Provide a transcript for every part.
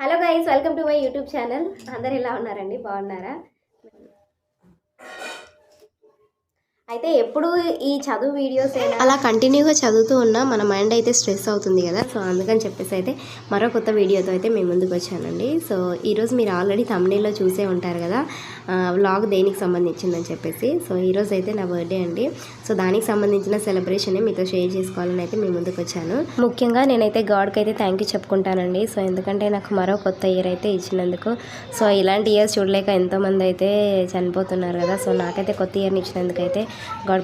Hello guys welcome to my YouTube channel అందరు ఎలా ఉన్నారండి? బాగున్నారా? అయితే ఎప్పుడు ఈ చదువు వీడియోస్ అలా కంటిన్యూగా చదువుతూ ఉన్నా మన మైండ్ అయితే స్ట్రెస్ అవుతుంది కదా. సో అందుకని చెప్పేసి అయితే మరో కొత్త వీడియోతో అయితే మేము ముందుకు వచ్చానండి. సో ఈరోజు మీరు ఆల్రెడీ తమిళలో చూసే ఉంటారు కదా. వ్లాగ్ దేనికి సంబంధించిందని చెప్పేసి. సో ఈరోజు అయితే నా బర్త్డే అండి. సో దానికి సంబంధించిన సెలబ్రేషన్ మీతో షేర్ చేసుకోవాలని అయితే మేము ముందుకు వచ్చాను. ముఖ్యంగా నేనైతే గాడ్కి అయితే థ్యాంక్ యూ చెప్పుకుంటానండి. సో ఎందుకంటే నాకు మరో కొత్త ఇయర్ అయితే ఇచ్చినందుకు. సో ఇలాంటి ఇయర్స్ చూడలేక ఎంతోమంది అయితే చనిపోతున్నారు కదా. సో నాకైతే కొత్త ఇయర్ని ఇచ్చినందుకు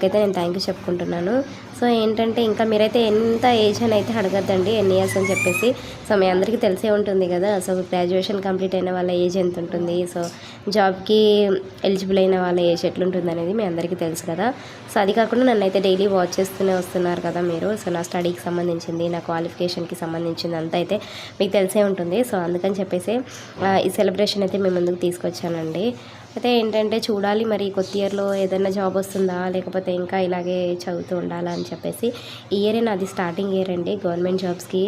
అయితే నేను థ్యాంక్ యూ చెప్పుకుంటున్నాను. సో ఏంటంటే ఇంకా మీరైతే ఎంత ఏజ్ అని అయితే అడగద్దండి ఎన్ని ఇయర్స్ అని చెప్పేసి. సో మీ అందరికీ తెలిసే ఉంటుంది కదా. సో గ్రాడ్యుయేషన్ కంప్లీట్ అయిన వాళ్ళ ఏజ్ ఎంత ఉంటుంది? సో జాబ్కి ఎలిజిబుల్ అయిన వాళ్ళ ఏజ్ ఎట్లుంటుంది అనేది మీ అందరికీ తెలుసు కదా. సో అది కాకుండా నన్ను అయితే డైలీ వాచ్ చేస్తూనే వస్తున్నారు కదా మీరు. సో నా స్టడీకి సంబంధించింది నా క్వాలిఫికేషన్కి సంబంధించింది అంతా అయితే మీకు తెలిసే ఉంటుంది. సో అందుకని చెప్పేసి ఈ సెలబ్రేషన్ అయితే మేము ముందుకు తీసుకొచ్చానండి. అయితే ఏంటంటే చూడాలి మరి కొత్త ఇయర్లో ఏదైనా జాబ్ వస్తుందా? లేకపోతే ఇంకా ఇలాగే చదువుతూ ఉండాలా అని చెప్పేసి ఈ ఇయర్ నాది స్టార్టింగ్ ఇయర్ అండి. గవర్నమెంట్ జాబ్స్కి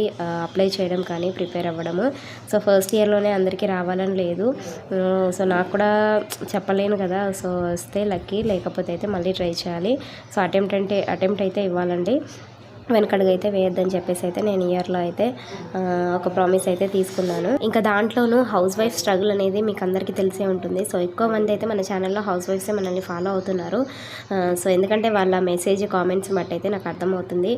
అప్లై చేయడం కానీ ప్రిపేర్ అవ్వడము. సో ఫస్ట్ ఇయర్లోనే అందరికీ రావాలని లేదు. సో నాకు కూడా చెప్పలేను కదా. సో వస్తే లక్కీ లేకపోతే అయితే మళ్ళీ ట్రై చేయాలి. సో అటెంప్ట్ అంటే అటెంప్ట్ అయితే ఇవ్వాలండి. వెనకడుగు అయితే వేయొద్దని చెప్పేసి అయితే నేను ఇయర్లో అయితే ఒక ప్రామిస్ అయితే తీసుకున్నాను. ఇంకా దాంట్లోనూ హౌస్ వైఫ్ స్ట్రగుల్ అనేది మీకు అందరికీ తెలిసే ఉంటుంది. సో ఎక్కువ మంది అయితే మన ఛానల్లో హౌస్ వైఫ్సే మనల్ని ఫాలో అవుతున్నారు. సో ఎందుకంటే వాళ్ళ మెసేజ్ కామెంట్స్ బట్టి అయితే నాకు అర్థమవుతుంది.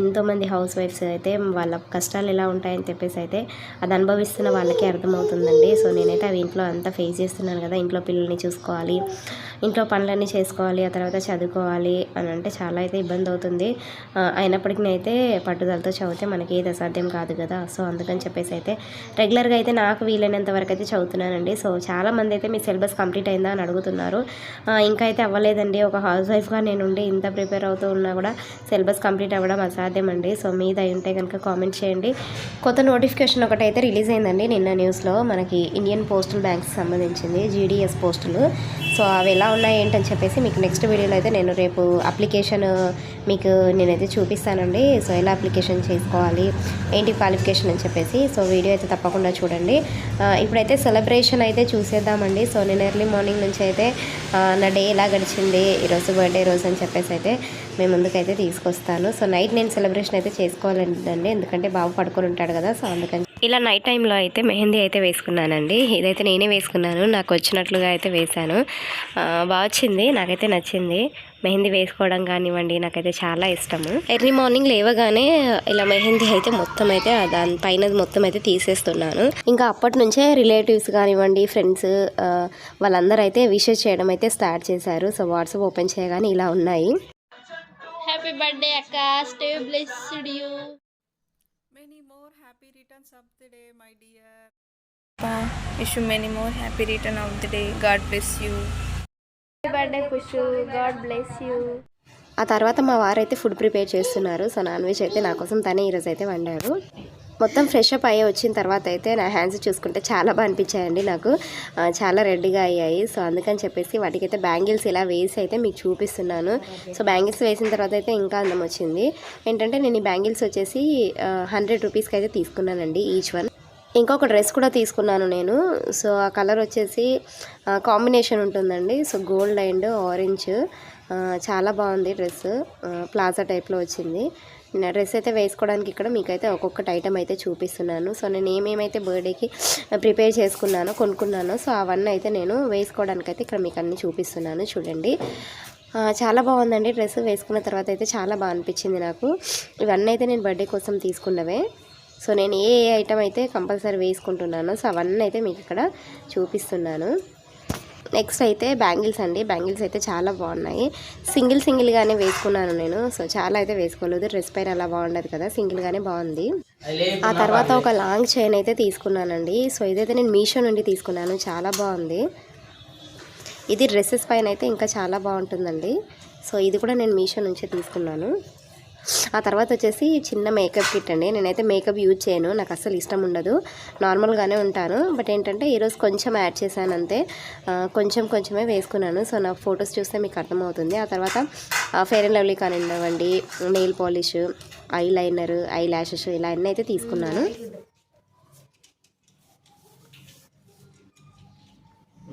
ఎంతోమంది హౌస్ వైఫ్స్ అయితే వాళ్ళ కష్టాలు ఎలా ఉంటాయని చెప్పేసి అయితే అది అనుభవిస్తున్న వాళ్ళకే అర్థమవుతుందండి. సో నేనైతే అవి ఇంట్లో అంతా ఫేస్ చేస్తున్నాను కదా ఇంట్లో పిల్లల్ని చూసుకోవాలి ఇంట్లో పనులన్నీ చేసుకోవాలి ఆ తర్వాత చదువుకోవాలి అని అంటే చాలా అయితే ఇబ్బంది అవుతుంది. అయినప్పటికీ అయితే పట్టుదలతో చదివితే మనకి ఏది అసాధ్యం కాదు కదా. సో అందుకని చెప్పేసి అయితే రెగ్యులర్గా అయితే నాకు వీలైనంత వరకు అయితే చదువుతున్నానండి. సో చాలా మంది అయితే మీ సిలబస్ కంప్లీట్ అయిందా అని అడుగుతున్నారు. ఇంకా అయితే అవ్వలేదండి. ఒక హౌస్ వైఫ్గా నేను ఉండి ఇంత ప్రిపేర్ అవుతూ ఉన్నా కూడా సిలబస్ కంప్లీట్ అవ్వడం అసాధ్యం అండి సో మీద అయి ఉంటే కనుక కామెంట్ చేయండి. కొత్త నోటిఫికేషన్ ఒకటి అయితే రిలీజ్ అయిందండి నిన్న న్యూస్లో. మనకి ఇండియన్ పోస్టల్ బ్యాంక్స్ సంబంధించింది జీడిఎస్ పోస్టులు. సో అవి ఎలా ఉన్నాయి ఏంటని చెప్పేసి మీకు నెక్స్ట్ వీడియోలో అయితే నేను రేపు అప్లికేషన్ మీకు నేనైతే చూపిస్తానండి. సో ఎలా అప్లికేషన్ చేసుకోవాలి ఏంటి క్వాలిఫికేషన్ అని చెప్పేసి. సో వీడియో అయితే తప్పకుండా చూడండి. ఇప్పుడైతే సెలబ్రేషన్ అయితే చూసేద్దామండి. సో నేను ఎర్లీ మార్నింగ్ నుంచి అయితే నా డే ఎలా గడిచింది ఈరోజు బర్త్డే రోజు అని చెప్పేసి అయితే మేము ముందుకైతే తీసుకొస్తాను. సో నైట్ నేను సెలబ్రేషన్ అయితే చేసుకోవాలండి. ఎందుకంటే బాబు పడుకొని ఉంటాడు కదా సో అందుకని ఇలా నైట్ టైంలో అయితే మెహందీ అయితే వేసుకున్నానండి. ఇదైతే నేనే వేసుకున్నాను. నాకు వచ్చినట్లుగా అయితే వేశాను. బాగా వచ్చింది. నాకైతే నచ్చింది. మెహందీ వేసుకోవడం కానివ్వండి నాకైతే చాలా ఇష్టము. ఎర్లీ మార్నింగ్ లేవగానే ఇలా మెహందీ అయితే మొత్తం అయితే దాని పైన మొత్తం అయితే తీసేస్తున్నాను. ఇంకా అప్పటి నుంచే రిలేటివ్స్ కానివ్వండి ఫ్రెండ్స్ వాళ్ళందరూ అయితే విషెస్ చేయడం అయితే స్టార్ట్ చేశారు. సో వాట్సాప్ ఓపెన్ చేయగానే ఇలా ఉన్నాయి. హ్యాపీ బర్త్డే అక్క stay blessed you many more happy returns of the day my dear Ishu many more happy return of the day God bless you birthday Kushu God bless you ఆ తర్వాత మా వారైతే food prepare చేస్తున్నారు. So non veg అయితే నా కోసం తనే ఈరోజు అయితే వండారు మొత్తం ఫ్రెష్ అప్ అయ్యి వచ్చిన తర్వాత అయితే నా హ్యాండ్స్ చూసుకుంటే చాలా బాగా అనిపించాయండి నాకు. చాలా రెడ్గా అయ్యాయి. సో అందుకని చెప్పేసి వాటికైతే బ్యాంగిల్స్ ఇలా వేసి అయితే మీకు చూపిస్తున్నాను. సో బ్యాంగిల్స్ వేసిన తర్వాత అయితే ఇంకా అందం వచ్చింది. ఏంటంటే నేను ఈ బ్యాంగిల్స్ వచ్చేసి హండ్రెడ్ రూపీస్కి అయితే తీసుకున్నానండి ఈచ్ వన్ ఇంకొక డ్రెస్ కూడా తీసుకున్నాను నేను. సో ఆ కలర్ వచ్చేసి కాంబినేషన్ ఉంటుందండి. సో గోల్డ్ అండ్ ఆరెంజ్ చాలా బాగుంది డ్రెస్ ప్లాజా టైప్లో వచ్చింది. నా డ్రెస్ అయితే వేసుకోవడానికి ఇక్కడ మీకైతే ఒక్కొక్కటి ఐటమ్ అయితే చూపిస్తున్నాను. సో నేను ఏమేమైతే బర్త్డేకి ప్రిపేర్ చేసుకున్నానో కొనుక్కున్నానో సో అవన్నీ అయితే నేను వేసుకోవడానికి అయితే ఇక్కడ మీకు అన్నీ చూపిస్తున్నాను. చూడండి. చాలా బాగుందండి డ్రెస్. వేసుకున్న తర్వాత అయితే చాలా బాగా అనిపించింది నాకు. ఇవన్నీ అయితే నేను బర్త్డే కోసం తీసుకున్నవే. సో నేను ఏ ఏ ఐటమ్ అయితే కంపల్సరీ వేసుకుంటున్నానో సో అవన్నీ అయితే మీకు ఇక్కడ చూపిస్తున్నాను. నెక్స్ట్ అయితే బ్యాంగిల్స్ అండి. బ్యాంగిల్స్ అయితే చాలా బాగున్నాయి. సింగిల్ సింగిల్గానే వేసుకున్నాను నేను. సో చాలా అయితే వేసుకోలేదు. డ్రెస్ పైన అలా బాగుండదు కదా. సింగిల్గానే బాగుంది. ఆ తర్వాత ఒక లాంగ్ చైన్ అయితే తీసుకున్నానండి. సో ఇదైతే నేను మీషో నుండి తీసుకున్నాను. చాలా బాగుంది. ఇది డ్రెస్సెస్ పైన అయితే ఇంకా చాలా బాగుంటుందండి. సో ఇది కూడా నేను మీషో నుంచే తీసుకున్నాను. ఆ తర్వాత వచ్చేసి చిన్న మేకప్ కిట్ అండి. నేనైతే మేకప్ యూజ్ చేయను. నాకు అస్సలు ఇష్టం ఉండదు. నార్మల్గానే ఉంటాను. బట్ ఏంటంటే ఈరోజు కొంచెం యాడ్ చేశాను అంతే. కొంచెం కొంచెమే వేసుకున్నాను. సో నా ఫొటోస్ చూస్తే మీకు అర్థమవుతుంది. ఆ తర్వాత ఫెయిర్ అండ్ లవ్లీ కానివ్వండి nail polish eye liner I lashes ఇలా అన్నీ అయితే తీసుకున్నాను.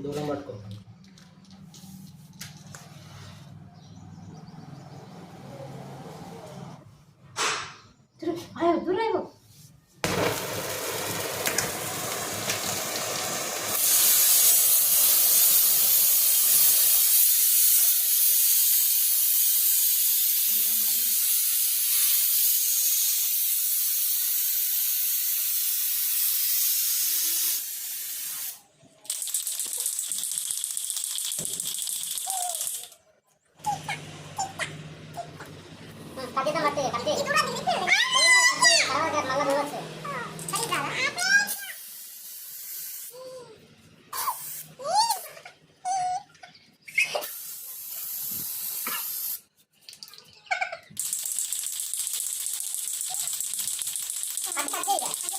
దూరం Terima kasih.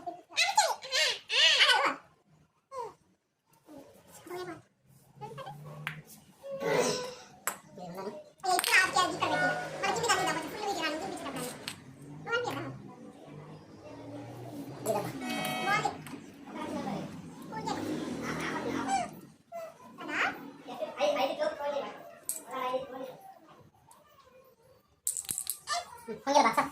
同意了吧算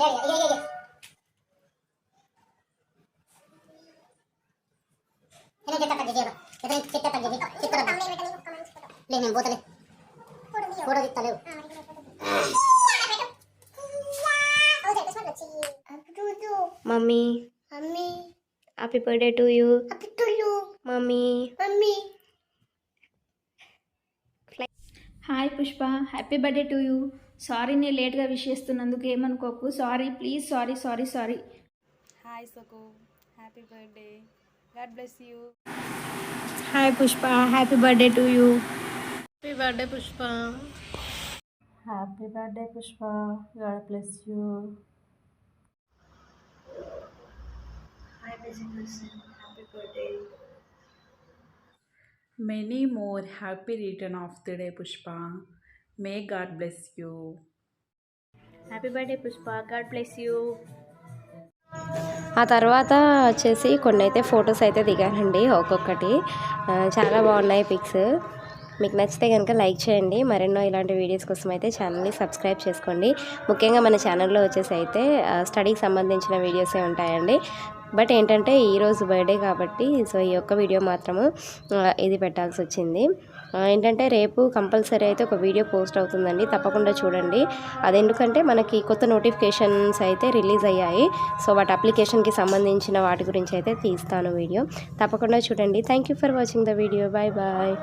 పట్టుకో లేదు నేను పోతలే photo తీస్తలేవు mummy mummy happy birthday to you అప్పుడు mummy mummy hi Pushpa happy birthday to you sorry నేను లేట్గా విష్ చేస్తున్నందుకు ఏమనుకోకు sorry please sorry sorry sorry hi Saku happy birthday God bless you hi Pushpa happy birthday to you happy birthday Pushpa happy birthday Pushpa God bless you Many more happy return of the day, Pushpa. May God bless you. Happy birthday Pushpa God bless you ఆ తర్వాత వచ్చేసి కొన్ని అయితే photos అయితే దిగానండి ఒక్కొక్కటి. చాలా బాగున్నాయి pics. మీకు నచ్చితే కనుక లైక్ చేయండి. మరెన్నో ఇలాంటి వీడియోస్ కోసం అయితే ఛానల్ని సబ్స్క్రైబ్ చేసుకోండి. ముఖ్యంగా మన ఛానల్లో వచ్చేసి అయితే స్టడీకి సంబంధించిన వీడియోసే ఉంటాయండి. బట్ ఏంటంటే ఈరోజు బర్త్డే కాబట్టి సో ఈ యొక్క వీడియో మాత్రము ఇది పెట్టాల్సి వచ్చింది. ఏంటంటే రేపు కంపల్సరీ అయితే ఒక వీడియో పోస్ట్ అవుతుందండి. తప్పకుండా చూడండి. అదెందుకంటే మనకి కొత్త నోటిఫికేషన్స్ అయితే రిలీజ్ అయ్యాయి. సో వాటి అప్లికేషన్కి సంబంధించిన వాటి గురించి అయితే తీస్తాను వీడియో. తప్పకుండా చూడండి. Thank you for watching the video bye bye